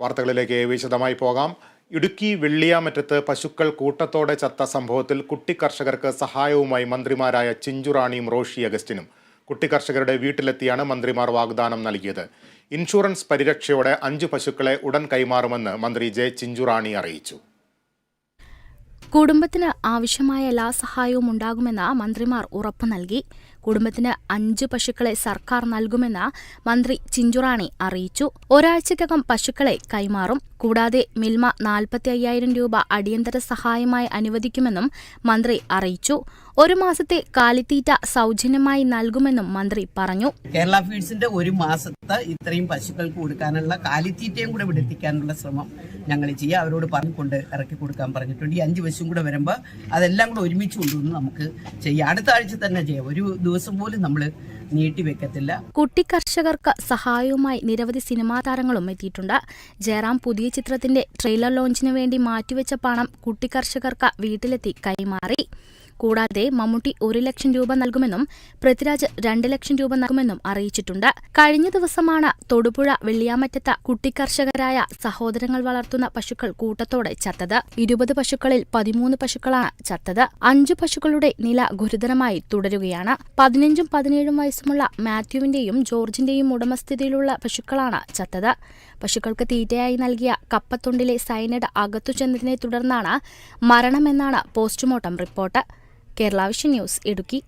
വാർത്തകളിലേക്ക് വിശദമായി പോകാം. ഇടുക്കി വെള്ളിയാമറ്റത്ത് പശുക്കൾ കൂട്ടത്തോടെ ചത്ത സംഭവത്തിൽ കുട്ടി കർഷകർക്ക് സഹായവുമായി മന്ത്രിമാരായ ചിഞ്ചുറാണിയും റോഷി അഗസ്റ്റിനും. കുട്ടി കർഷകരുടെ വീട്ടിലെത്തിയാണ് മന്ത്രിമാർ വാഗ്ദാനം നൽകിയത്. ഇൻഷുറൻസ് പരിരക്ഷയോടെ അഞ്ചു പശുക്കളെ ഉടൻ കൈമാറുമെന്ന് മന്ത്രി ജെ ചിഞ്ചുറാണി അറിയിച്ചു. കുടുംബത്തിന് ആവശ്യമായ എല്ലാ സഹായവും ഉണ്ടാകുമെന്ന് മന്ത്രിമാർ ഉറപ്പു നൽകി. കുടുംബത്തിന് അഞ്ച് പശുക്കളെ സർക്കാർ നൽകുമെന്ന് മന്ത്രി ചിഞ്ചുറാണി അറിയിച്ചു. ഒരാഴ്ചക്കകം പശുക്കളെ കൈമാറും. കൂടാതെ മിൽമ നാൽപ്പത്തി അയ്യായിരം രൂപ അടിയന്തര സഹായമായി അനുവദിക്കുമെന്നും മന്ത്രി അറിയിച്ചു. ഒരു മാസത്തെ കാലിത്തീറ്റ സൗജന്യമായി നൽകുമെന്നും മന്ത്രി പറഞ്ഞു. കേരള ഫീഡ്സിന്റെ ഒരു മാസത്തെ ഇത്രയും പശുക്കൾക്ക് കൊടുക്കാനുള്ള കാലിത്തീറ്റയും കൂടെ വിടിപ്പിക്കാനുള്ള ശ്രമം ഞങ്ങൾ ചെയ്യുക. അവരോട് പറഞ്ഞുകൊണ്ട് ഇറക്കി കൊടുക്കാൻ പറഞ്ഞിട്ടുണ്ട്. ഈ അഞ്ച് പശുവും കൂടെ വരുമ്പോൾ അതെല്ലാം കൂടെ ഒരുമിച്ച് കൊണ്ടുവന്ന് നമുക്ക് ചെയ്യാം. അടുത്ത ആഴ്ച തന്നെ ചെയ്യാം. ഒരു ദിവസം പോലും നമ്മൾ നീട്ടി വെക്കത്തില്ല. കുട്ടി കർഷകർക്ക് സഹായവുമായി നിരവധി സിനിമാ താരങ്ങളും എത്തിയിട്ടുണ്ട്. ജയറാം പുതിയ ചിത്രത്തിന്റെ ട്രെയിലർ ലോഞ്ചിന് വേണ്ടി മാറ്റിവെച്ച പണം കുട്ടി കർഷകർക്ക് വീട്ടിലെത്തി കൈമാറി. കൂടാതെ മമ്മൂട്ടി ഒരു ലക്ഷം രൂപ നൽകുമെന്നും പൃഥ്വിരാജ് രണ്ട് ലക്ഷം രൂപ നൽകുമെന്നും അറിയിച്ചിട്ടുണ്ട്. കഴിഞ്ഞ ദിവസമാണ് തൊടുപുഴ വെള്ളിയാമറ്റത്ത കുട്ടിക്കർഷകരായ സഹോദരങ്ങൾ വളർത്തുന്ന പശുക്കൾ കൂട്ടത്തോടെ ചത്തത്. ഇരുപത് പശുക്കളിൽ പതിമൂന്ന് പശുക്കളാണ് ചത്തത്. അഞ്ചു പശുക്കളുടെ നില ഗുരുതരമായി തുടരുകയാണ്. പതിനഞ്ചും പതിനേഴും വയസ്സുമുള്ള മാത്യുവിന്റെയും ജോർജിന്റെയും ഉടമസ്ഥതയിലുള്ള പശുക്കളാണ് ചത്തത്. പശുക്കൾക്ക് തീറ്റയായി നൽകിയ കപ്പത്തൊണ്ടിലെ സൈനഡ് അകത്തു ചെന്നതിനെ തുടർന്നാണ് മരണമെന്നാണ് postmortem report. Kerala vision news Idukki.